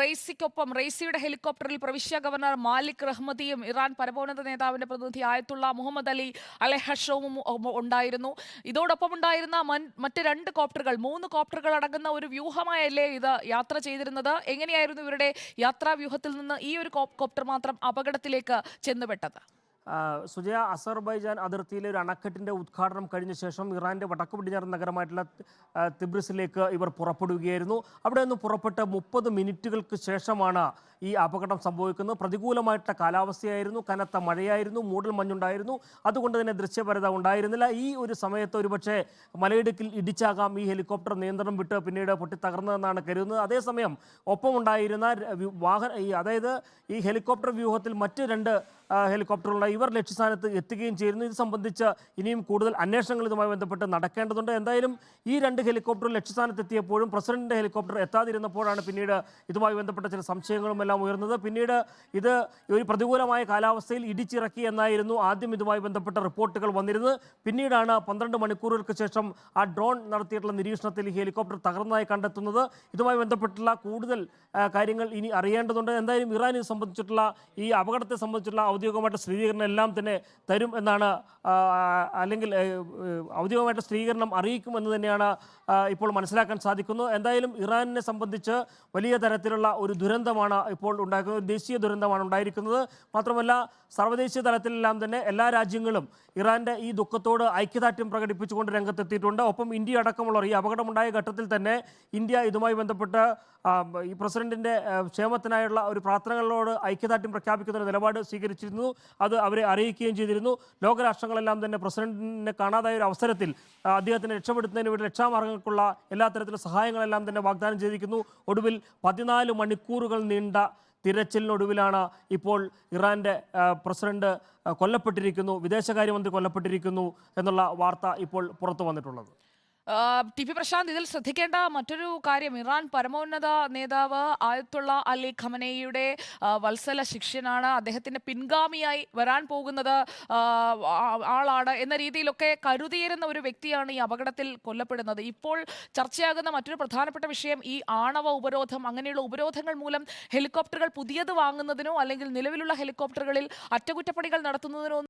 റെയ്സിക്കൊപ്പം റെയ്സിയുടെ ഹെലികോപ്റ്ററിൽ പ്രവിശ്യ governor Malik റഹ്മദിയും Iran പരമോന്നത നേതാവിന്റെ പ്രതിനിധി ആയത്തുള്ള മുഹമ്മദ് അലി അലഹഷവും ഉണ്ടായിരുന്നു. ഇതോടൊപ്പം ഉണ്ടായിരുന്ന മറ്റ് രണ്ട് കോപ്റ്ററുകൾ മൂന്ന് കോപ്റ്ററുകൾ അടങ്ങുന്ന ഒരു വ്യൂഹമായല്ലേ ഇത് യാത്ര ചെയ്തിരുന്നത്? എങ്ങനെയായിരുന്നു ഇവരുടെ യാത്രാ വ്യൂഹത്തിൽ നിന്ന് ഈ ഒരു കോപ്റ്റർ മാത്രം അപകടത്തിലേക്ക് ചെന്നുപെട്ടത്? സുജയ അസർബൈജാൻ അതിർത്തിയിലെ ഒരു അണക്കെട്ടിന്റെ ഉദ്ഘാടനം കഴിഞ്ഞ ശേഷം ഇറാന്റെ വടക്കു പടിഞ്ഞാറൻ നഗരമായിട്ടുള്ള തിബ്രിസിലേക്ക് ഇവർ പുറപ്പെടുകയായിരുന്നു. അവിടെ നിന്ന് പുറപ്പെട്ട് മുപ്പത് മിനിറ്റുകൾക്ക് ശേഷമാണ് ഈ അപകടം സംഭവിക്കുന്നത്. പ്രതികൂലമായിട്ടുള്ള കാലാവസ്ഥയായിരുന്നു കനത്ത മഴയായിരുന്നു മൂടൽ മഞ്ഞുണ്ടായിരുന്നു. അതുകൊണ്ട് തന്നെ ദൃശ്യപരത ഉണ്ടായിരുന്നില്ല. ഈ ഒരു സമയത്ത് ഒരുപക്ഷെ മലയിടുക്കിൽ ഇടിച്ചാകാം ഈ ഹെലികോപ്റ്റർ നിയന്ത്രണം വിട്ട് പിന്നീട് പൊട്ടിത്തകർന്നതെന്നാണ് കരുതുന്നത്. അതേസമയം ഒപ്പമുണ്ടായിരുന്ന വാഹന ഈ അതായത് ഈ ഹെലികോപ്റ്റർ വ്യൂഹത്തിൽ മറ്റ് രണ്ട് ഹെലികോപ്റ്ററുള്ള ഇവർ ലക്ഷ്യസ്ഥാനത്ത് എത്തുകയും ചെയ്യുന്നു. ഇത് സംബന്ധിച്ച് ഇനിയും കൂടുതൽ അന്വേഷണങ്ങൾ ഇതുമായി ബന്ധപ്പെട്ട് നടക്കേണ്ടതുണ്ട്. എന്തായാലും ഈ രണ്ട് ഹെലികോപ്റ്റർ ലക്ഷ്യസ്ഥാനത്ത് എത്തിയപ്പോഴും പ്രസിഡന്റിന്റെ ഹെലികോപ്റ്റർ എത്താതിരുന്നപ്പോഴാണ് പിന്നീട് ഇതുമായി ബന്ധപ്പെട്ട ചില സംശയങ്ങളും എല്ലാം ഉയർന്നത്. പിന്നീട് ഇത് ഒരു പ്രതികൂലമായ കാലാവസ്ഥയിൽ ഇടിച്ചിറക്കി എന്നായിരുന്നു ആദ്യം ഇതുമായി ബന്ധപ്പെട്ട റിപ്പോർട്ടുകൾ വന്നിരുന്നത്. പിന്നീടാണ് പന്ത്രണ്ട് മണിക്കൂറുകൾക്ക് ശേഷം ആ ഡ്രോൺ നടത്തിയിട്ടുള്ള നിരീക്ഷണത്തിൽ ഈ ഹെലികോപ്റ്റർ തകർന്നതായി കണ്ടെത്തുന്നത്. ഇതുമായി ബന്ധപ്പെട്ടുള്ള കൂടുതൽ കാര്യങ്ങൾ ഇനി അറിയേണ്ടതുണ്ട്. എന്തായാലും ഇറാനെ സംബന്ധിച്ചിട്ടുള്ള ഈ അപകടത്തെ സംബന്ധിച്ചിട്ടുള്ള ഔദ്യോഗികമായിട്ട് സ്ഥിരീകരണം എല്ലാം തന്നെ തരും എന്നാണ് അല്ലെങ്കിൽ ഔദ്യോഗികമായിട്ട് സ്ഥിരീകരണം അറിയിക്കും എന്ന് തന്നെയാണ് ഇപ്പോൾ മനസ്സിലാക്കാൻ സാധിക്കുന്നു. എന്തായാലും ഇറാനിനെ സംബന്ധിച്ച് വലിയ തരത്തിലുള്ള ഒരു ദുരന്തമാണ് ഇപ്പോൾ ഉണ്ടാക്കുന്നത് ദേശീയ ദുരന്തമാണ് ഉണ്ടായിരിക്കുന്നത്. മാത്രമല്ല സർവദേശീയ തലത്തിലെല്ലാം തന്നെ എല്ലാ രാജ്യങ്ങളും ഇറാന്റെ ഈ ദുഃഖത്തോട് ഐക്യദാർഢ്യം പ്രകടിപ്പിച്ചുകൊണ്ട് രംഗത്തെത്തിയിട്ടുണ്ട്. ഒപ്പം ഇന്ത്യ അടക്കമുള്ളവർ ഈ അപകടമുണ്ടായ ഘട്ടത്തിൽ തന്നെ ഇന്ത്യ ഇതുമായി ബന്ധപ്പെട്ട് ഈ പ്രസിഡന്റിന്റെ ആ, ക്ഷേമത്തിനായുള്ള ഒരു പ്രാർത്ഥനകളോട് ഐക്യദാർഢ്യം പ്രഖ്യാപിക്കുന്ന ഒരു നിലപാട് സ്വീകരിച്ചിരുന്നു അത് അവരെ അറിയിക്കുകയും ചെയ്തിരുന്നു. ലോകരാഷ്ട്രങ്ങളെല്ലാം തന്നെ പ്രസിഡന്റിനെ കാണാതായ ഒരു അവസരത്തിൽ അദ്ദേഹത്തിനെ രക്ഷപ്പെടുത്തുന്നതിന് വേണ്ടി രക്ഷാമാർഗങ്ങൾക്കുള്ള എല്ലാ തരത്തിലുള്ള സഹായങ്ങളെല്ലാം തന്നെ വാഗ്ദാനം ചെയ്തിരിക്കുന്നു. ഒടുവിൽ പതിനാല് മണിക്കൂറുകൾ നീണ്ട തിരച്ചിലിനൊടുവിലാണ് ഇപ്പോൾ ഇറാന്റെ പ്രസിഡന്റ് കൊല്ലപ്പെട്ടിരിക്കുന്നു വിദേശകാര്യമന്ത്രി കൊല്ലപ്പെട്ടിരിക്കുന്നു എന്നുള്ള വാർത്ത ഇപ്പോൾ പുറത്തു വന്നിട്ടുള്ളത്. ടി പി പ്രശാന്ത് ഇതിൽ ശ്രദ്ധിക്കേണ്ട മറ്റൊരു കാര്യം. ഇറാൻ പരമോന്നത നേതാവ് ആയത്തുള്ള അലി ഖമനയുടെ വത്സല ശിഷ്യനാണ്. അദ്ദേഹത്തിന്റെ പിൻഗാമിയായി വരാൻ പോകുന്നത് ആളാണ് എന്ന രീതിയിലൊക്കെ കരുതിയിരുന്ന ഒരു വ്യക്തിയാണ് ഈ അപകടത്തിൽ കൊല്ലപ്പെടുന്നത്. ഇപ്പോൾ ചർച്ചയാകുന്ന മറ്റൊരു പ്രധാനപ്പെട്ട വിഷയം ഈ ആണവ ഉപരോധം. അങ്ങനെയുള്ള ഉപരോധങ്ങൾ മൂലം ഹെലികോപ്റ്ററുകൾ പുതിയത് വാങ്ങുന്നതിനോ അല്ലെങ്കിൽ നിലവിലുള്ള ഹെലികോപ്റ്ററുകളിൽ അറ്റകുറ്റപ്പണികൾ നടത്തുന്നതിനോ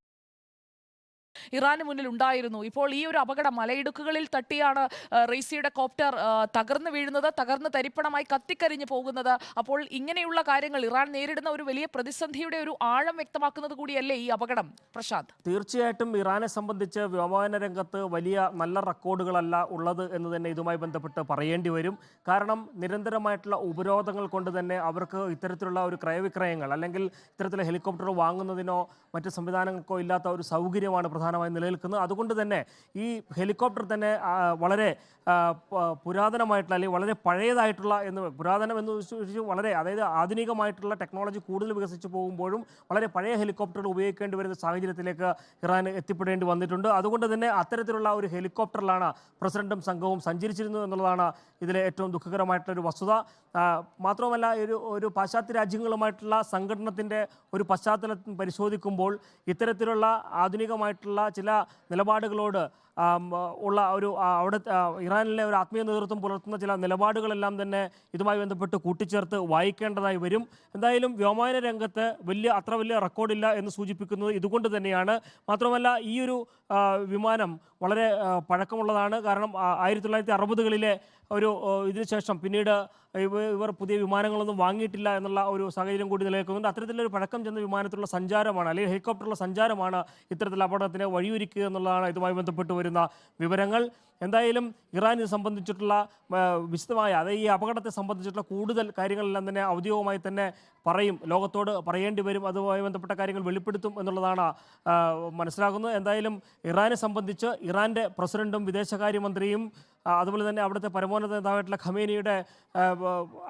ഇറാന് മുന്നിൽ ഉണ്ടായിരുന്നു. ഇപ്പോൾ ഈ ഒരു അപകടം മലയിടുക്കുകളിൽ തട്ടിയാണ് റെയ്സിയുടെ കോപ്റ്റർ തകർന്നു വീഴുന്നത് തകർന്ന് തരിപ്പണമായി കത്തിക്കരിഞ്ഞു പോകുന്നത്. അപ്പോൾ ഇങ്ങനെയുള്ള കാര്യങ്ങൾ ഇറാൻ നേരിടുന്ന ഒരു വലിയ പ്രതിസന്ധിയുടെ ഒരു ആഴം വ്യക്തമാക്കുന്നത് കൂടിയല്ലേ ഈ അപകടം? പ്രശാന്ത്. തീർച്ചയായിട്ടും ഇറാനെ സംബന്ധിച്ച് വ്യോമയാന രംഗത്ത് വലിയ നല്ല റെക്കോർഡുകളല്ല ഉള്ളത് എന്ന് തന്നെ ഇതുമായി ബന്ധപ്പെട്ട് പറയേണ്ടി വരും. കാരണം നിരന്തരമായിട്ടുള്ള ഉപരോധങ്ങൾ കൊണ്ട് തന്നെ അവർക്ക് ഇത്തരത്തിലുള്ള ഒരു ക്രയവിക്രയങ്ങൾ അല്ലെങ്കിൽ ഇത്തരത്തിലുള്ള ഹെലികോപ്റ്റർ വാങ്ങുന്നതിനോ മറ്റ് സംവിധാനങ്ങൾക്കോ ഇല്ലാത്ത ഒരു സൗകര്യമാണ് പ്രധാനമായും നിലനിൽക്കുന്നത്. അതുകൊണ്ട് തന്നെ ഈ ഹെലികോപ്റ്റർ തന്നെ വളരെ പുരാതനമായിട്ടുള്ള അല്ലെങ്കിൽ വളരെ പഴയതായിട്ടുള്ള എന്ന് പുരാതനം എന്ന് വിശ്വസിച്ച് വളരെ അതായത് ആധുനികമായിട്ടുള്ള ടെക്നോളജി കൂടുതൽ വികസിച്ച് പോകുമ്പോഴും വളരെ പഴയ ഹെലികോപ്റ്ററുകൾ ഉപയോഗിക്കേണ്ടി വരുന്ന സാഹചര്യത്തിലേക്ക് ഇറാൻ എത്തിപ്പെടേണ്ടി വന്നിട്ടുണ്ട്. അതുകൊണ്ട് തന്നെ അത്തരത്തിലുള്ള ഒരു ഹെലികോപ്റ്ററിലാണ് പ്രസിഡന്റും സംഘവും സഞ്ചരിച്ചിരുന്നത് എന്നുള്ളതാണ് ഇതിലെ ഏറ്റവും ദുഃഖകരമായിട്ടുള്ള ഒരു വസ്തുത. മാത്രവുമല്ല ഒരു ഒരു പാശ്ചാത്യ രാജ്യങ്ങളുമായിട്ടുള്ള സംഘടനത്തിന്റെ ഒരു പശ്ചാത്തലം പരിശോധിക്കുമ്പോൾ ഇത്തരത്തിലുള്ള ആധുനികമായിട്ടുള്ള ചില നിലപാടുകളോട് ഉള്ള ഒരു അവിടെ ഇറാനിലെ ഒരു ആത്മീയ നേതൃത്വം പുലർത്തുന്ന ചില നിലപാടുകളെല്ലാം തന്നെ ഇതുമായി ബന്ധപ്പെട്ട് കൂട്ടിച്ചേർത്ത് വായിക്കേണ്ടതായി വരും. എന്തായാലും വ്യോമയാന രംഗത്ത് വലിയ അത്ര വലിയ റെക്കോർഡില്ല എന്ന് സൂചിപ്പിക്കുന്നത് ഇതുകൊണ്ട് തന്നെയാണ്. മാത്രമല്ല ഈ ഒരു വിമാനം വളരെ പഴക്കമുള്ളതാണ്. കാരണം ആയിരത്തി തൊള്ളായിരത്തി അറുപതുകളിലെ ഒരു ഇതിനുശേഷം പിന്നീട് ഇവർ പുതിയ വിമാനങ്ങളൊന്നും വാങ്ങിയിട്ടില്ല എന്നുള്ള ഒരു സാഹചര്യം കൂടി നിലനിൽക്കുന്നുണ്ട്. അത്തരത്തിലൊരു പഴക്കം ചെന്ന വിമാനത്തിലുള്ള സഞ്ചാരമാണ് അല്ലെങ്കിൽ ഹെലികോപ്റ്ററുള്ള സഞ്ചാരമാണ് ഇത്തരത്തിലുള്ള അപകടത്തിന് വഴിയൊരുക്കുക എന്നുള്ളതാണ് ഇതുമായി ബന്ധപ്പെട്ട് വരുന്ന വിവരങ്ങൾ. എന്തായാലും ഇറാനെ സംബന്ധിച്ചിട്ടുള്ള വിശദമായ അതായത് ഈ അപകടത്തെ സംബന്ധിച്ചിട്ടുള്ള കൂടുതൽ കാര്യങ്ങളെല്ലാം തന്നെ ഔദ്യോഗികമായി തന്നെ പറയും. ലോകത്തോട് പറയേണ്ടി വരും. അതുമായി ബന്ധപ്പെട്ട കാര്യങ്ങൾ വെളിപ്പെടുത്തും എന്നുള്ളതാണ് മനസ്സിലാക്കുന്നത് എന്തായാലും ഇറാനെ സംബന്ധിച്ച് ഇറാന്റെ പ്രസിഡന്റും വിദേശകാര്യമന്ത്രിയും അതുപോലെ തന്നെ അവിടുത്തെ പരമോന്നത നേതാവായിട്ടുള്ള ഖമേനിയുടെ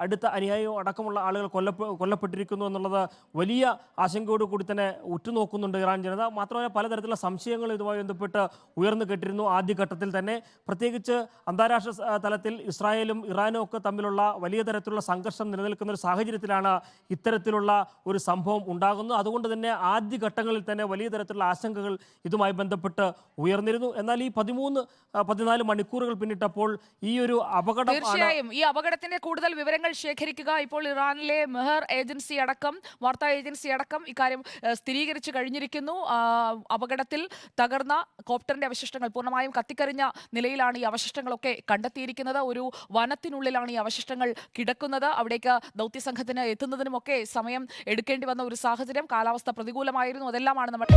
അടുത്ത അനുയായിയും അടക്കമുള്ള ആളുകൾ കൊല്ലപ്പെ കൊല്ലപ്പെട്ടിരിക്കുന്നു എന്നുള്ളത് വലിയ ആശങ്കയോട് കൂടി തന്നെ ഉറ്റുനോക്കുന്നുണ്ട് ഇറാൻ ജനത. മാത്രമല്ല പലതരത്തിലുള്ള സംശയങ്ങൾ ഇതുമായി ബന്ധപ്പെട്ട് ഉയർന്നു കേട്ടിരുന്നു ആദ്യഘട്ടത്തിൽ തന്നെ. പ്രത്യേകിച്ച് അന്താരാഷ്ട്ര തലത്തിൽ ഇസ്രായേലും ഇറാനും ഒക്കെ തമ്മിലുള്ള വലിയ തരത്തിലുള്ള സംഘർഷം നിലനിൽക്കുന്ന ഒരു സാഹചര്യത്തിലാണ് ഇത്തരത്തിലുള്ള ഒരു സംഭവം ഉണ്ടാകുന്നത്. അതുകൊണ്ട് തന്നെ ആദ്യഘട്ടങ്ങളിൽ തന്നെ വലിയ തരത്തിലുള്ള ആശങ്കകൾ ഇതുമായി ബന്ധപ്പെട്ട് ഉയർന്നിരുന്നു. എന്നാൽ ഈ പതിമൂന്ന് പതിനാല് മണിക്കൂറുകൾ പിന്നിട്ട് കേട്ടപ്പോൾ ഈ ഒരു അപകടം തീർച്ചയായും. ഈ അപകടത്തിന്റെ കൂടുതൽ വിവരങ്ങൾ ശേഖരിക്കുക. ഇപ്പോൾ ഇറാനിലെ മെഹർ ഏജൻസി അടക്കം വാർത്താ ഏജൻസി അടക്കം ഇക്കാര്യം സ്ഥിരീകരിച്ചു കഴിഞ്ഞിരിക്കുന്നു. അപകടത്തിൽ തകർന്ന കോപ്റ്ററിന്റെ അവശിഷ്ടങ്ങൾ പൂർണമായും കത്തിക്കരിഞ്ഞ നിലയിലാണ് ഈ അവശിഷ്ടങ്ങളൊക്കെ കണ്ടെത്തിയിരിക്കുന്നത്. ഒരു വനത്തിനുള്ളിലാണ് ഈ അവശിഷ്ടങ്ങൾ കിടക്കുന്നത്. അവിടേക്ക് ദൗത്യസംഘത്തിന് എത്തുന്നതിനുമൊക്കെ സമയം എടുക്കേണ്ടി വന്ന ഒരു സാഹചര്യം കാലാവസ്ഥ പ്രതികൂലമായിരുന്നു. അതെല്ലാമാണ് നമ്മൾ